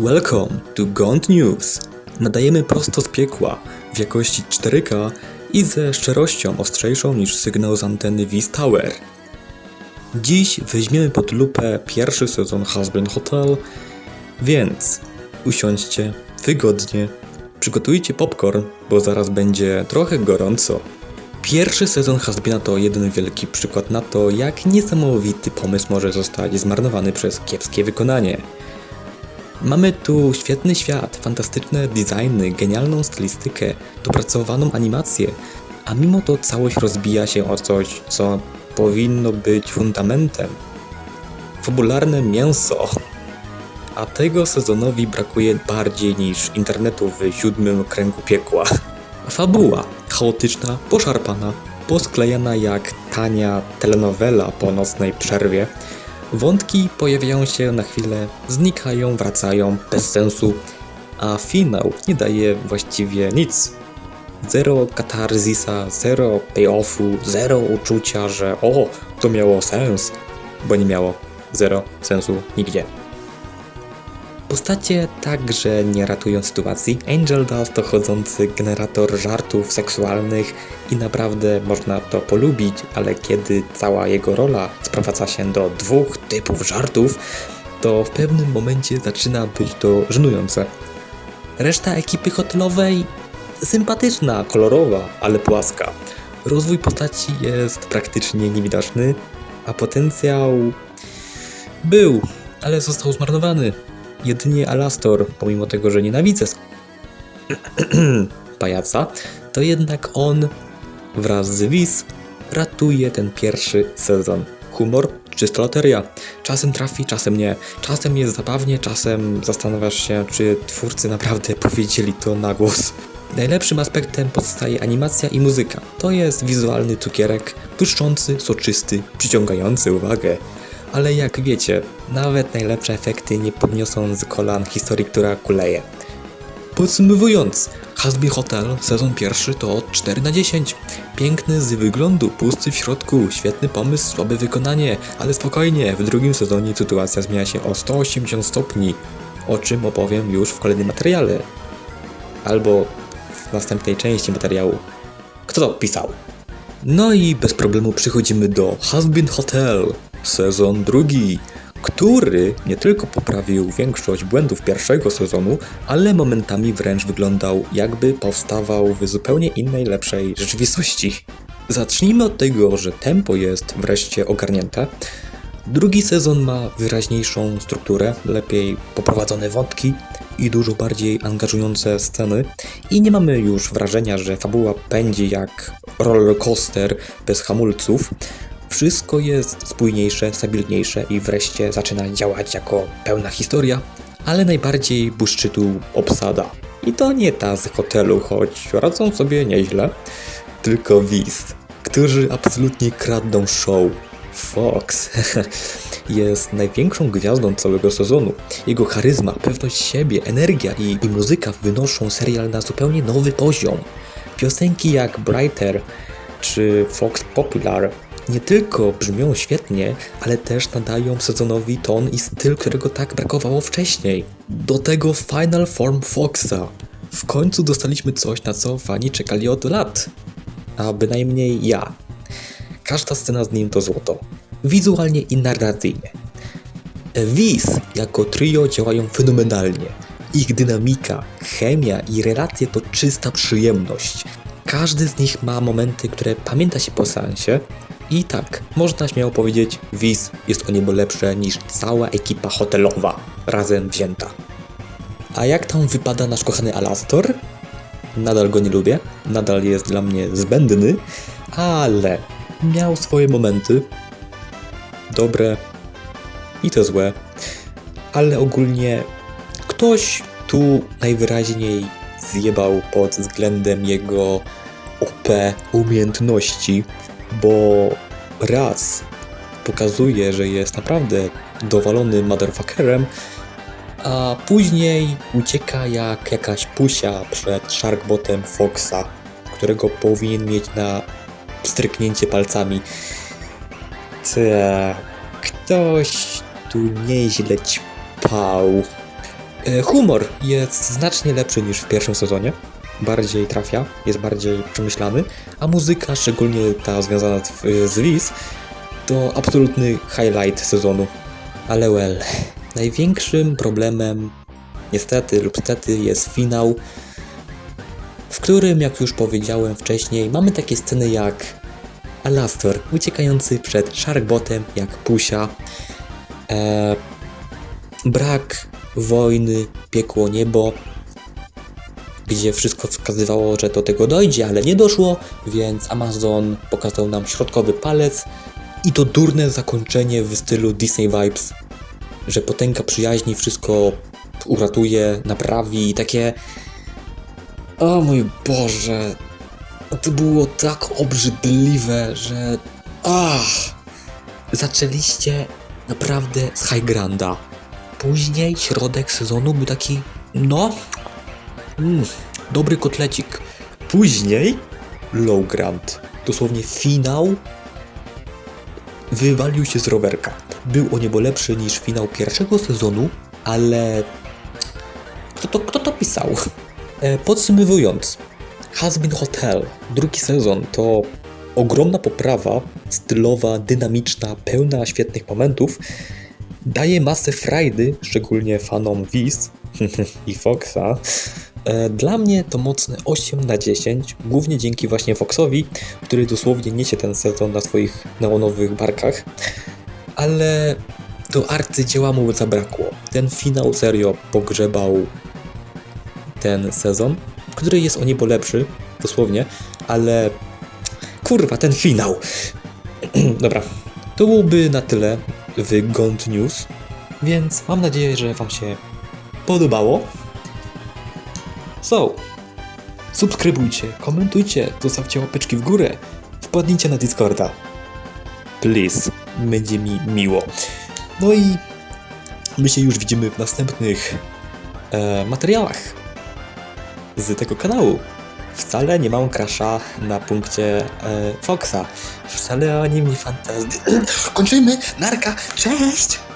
Welcome to Gaunt News. Nadajemy prosto z piekła w jakości 4K i ze szczerością ostrzejszą niż sygnał z anteny Wiz Tower. Dziś weźmiemy pod lupę pierwszy sezon Husband Hotel, więc usiądźcie wygodnie, przygotujcie popcorn, bo zaraz będzie trochę gorąco. Pierwszy sezon Hasbina to jeden wielki przykład na to, jak niesamowity pomysł może zostać zmarnowany przez kiepskie wykonanie. Mamy tu świetny świat, fantastyczne designy, genialną stylistykę, dopracowaną animację, a mimo to całość rozbija się o coś, co powinno być fundamentem. Fabularne mięso. A tego sezonowi brakuje bardziej niż internetu w siódmym kręgu piekła. Fabuła chaotyczna, poszarpana, posklejana jak tania telenowela po nocnej przerwie. Wątki pojawiają się na chwilę, znikają, wracają, bez sensu, a finał nie daje właściwie nic. Zero katarzisa, zero payoffu, zero uczucia, że o, to miało sens, bo nie miało zero sensu nigdzie. Postacie także nie ratują sytuacji. Angel Dust to chodzący generator żartów seksualnych i naprawdę można to polubić, ale kiedy cała jego rola sprowadza się do dwóch typów żartów, to w pewnym momencie zaczyna być to żenujące. Reszta ekipy hotelowej sympatyczna, kolorowa, ale płaska. Rozwój postaci jest praktycznie niewidoczny, a potencjał był, ale został zmarnowany. Jedynie Alastor, pomimo tego, że nienawidzę pajaca, to jednak on wraz z Wiz ratuje ten pierwszy sezon. Humor, czysta loteria. Czasem trafi, czasem nie. Czasem jest zabawnie, czasem zastanawiasz się, czy twórcy naprawdę powiedzieli to na głos. Najlepszym aspektem pozostaje animacja i muzyka. To jest wizualny cukierek, błyszczący, soczysty, przyciągający uwagę. Ale jak wiecie, nawet najlepsze efekty nie podniosą z kolan historii, która kuleje. Podsumowując, Hasby Hotel sezon pierwszy to 4 na 10. Piękny z wyglądu, pusty w środku, świetny pomysł, słabe wykonanie, ale spokojnie, w drugim sezonie sytuacja zmienia się o 180 stopni, o czym opowiem już w kolejnym materiale. Albo w następnej części materiału. Kto to pisał? No i bez problemu przechodzimy do Husband Hotel, sezon drugi, który nie tylko poprawił większość błędów pierwszego sezonu, ale momentami wręcz wyglądał jakby powstawał w zupełnie innej, lepszej rzeczywistości. Zacznijmy od tego, że tempo jest wreszcie ogarnięte. Drugi sezon ma wyraźniejszą strukturę, lepiej poprowadzone wątki i dużo bardziej angażujące sceny. I nie mamy już wrażenia, że fabuła pędzi jak roller coaster bez hamulców. Wszystko jest spójniejsze, stabilniejsze i wreszcie zaczyna działać jako pełna historia, ale najbardziej błyszczy tu obsada. I to nie ta z hotelu, choć radzą sobie nieźle, tylko Wiz, którzy absolutnie kradną show. Fox jest największą gwiazdą całego sezonu. Jego charyzma, pewność siebie, energia i, i muzyka wynoszą serial na zupełnie nowy poziom. Piosenki jak Brighter czy Fox Popular nie tylko brzmią świetnie, ale też nadają sezonowi ton i styl, którego tak brakowało wcześniej. Do tego Final Form Foxa. W końcu dostaliśmy coś, na co fani czekali od lat. A bynajmniej ja. Każda scena z nim to złoto. Wizualnie i narracyjnie. Wiz jako trio działają fenomenalnie. Ich dynamika, chemia i relacje to czysta przyjemność. Każdy z nich ma momenty, które pamięta się po seansie. I tak, można śmiało powiedzieć, Wiz jest o niebo lepsze niż cała ekipa hotelowa razem wzięta. A jak tam wypada nasz kochany Alastor? Nadal go nie lubię, nadal jest dla mnie zbędny, ale miał swoje momenty, dobre i te złe, ale ogólnie ktoś tu najwyraźniej zjebał pod względem jego OP umiejętności, bo raz pokazuje, że jest naprawdę dowalony motherfuckerem, a później ucieka jak jakaś pusia przed Sharkbotem Foxa, którego powinien mieć na stryknięcie palcami. Tak, ktoś tu nieźle ćpał. E, Humor jest znacznie lepszy niż w pierwszym sezonie. Bardziej trafia, jest bardziej przemyślany, a muzyka, szczególnie ta związana z, Wiz, to absolutny highlight sezonu. Ale well, największym problemem, niestety lub stety, jest finał, w którym, jak już powiedziałem wcześniej, mamy takie sceny jak Alastor uciekający przed Sharkbotem jak pusia, e, brak wojny, piekło niebo, gdzie wszystko wskazywało, że do tego dojdzie, ale nie doszło, więc Amazon pokazał nam środkowy palec i to durne zakończenie w stylu Disney Vibes, że potęga przyjaźni wszystko uratuje, naprawi i takie... O mój Boże, to było tak obrzydliwe, że... Ach! Zaczęliście naprawdę z High Granda. Później środek sezonu był taki, no, mm, dobry kotlecik. Później Low Grant, dosłownie finał, wywalił się z rowerka. Był o niebo lepszy niż finał pierwszego sezonu, ale kto to, kto to pisał? E, Podsumowując, Hasbin Hotel, drugi sezon to ogromna poprawa, stylowa, dynamiczna, pełna świetnych momentów. Daje masę frajdy, szczególnie fanom Wiz i Foxa. E, Dla mnie to mocne 8 na 10, głównie dzięki właśnie Foxowi, który dosłownie niesie ten sezon na swoich neonowych barkach. Ale do arcydzieła mu zabrakło. Ten finał serio pogrzebał ten sezon, który jest o niebo lepszy, dosłownie, ale kurwa, ten finał. Dobra, to byłoby na tyle w Gond News, więc mam nadzieję, że Wam się podobało. Subskrybujcie, komentujcie, zostawcie łapeczki w górę, wpadnijcie na Discorda. Please, będzie mi miło. No i my się już widzimy w następnych e, materiałach z tego kanału. Wcale nie mam krasza na punkcie e, Foxa. Wcale o nim nie fantazji. Kończymy! Narka! Cześć!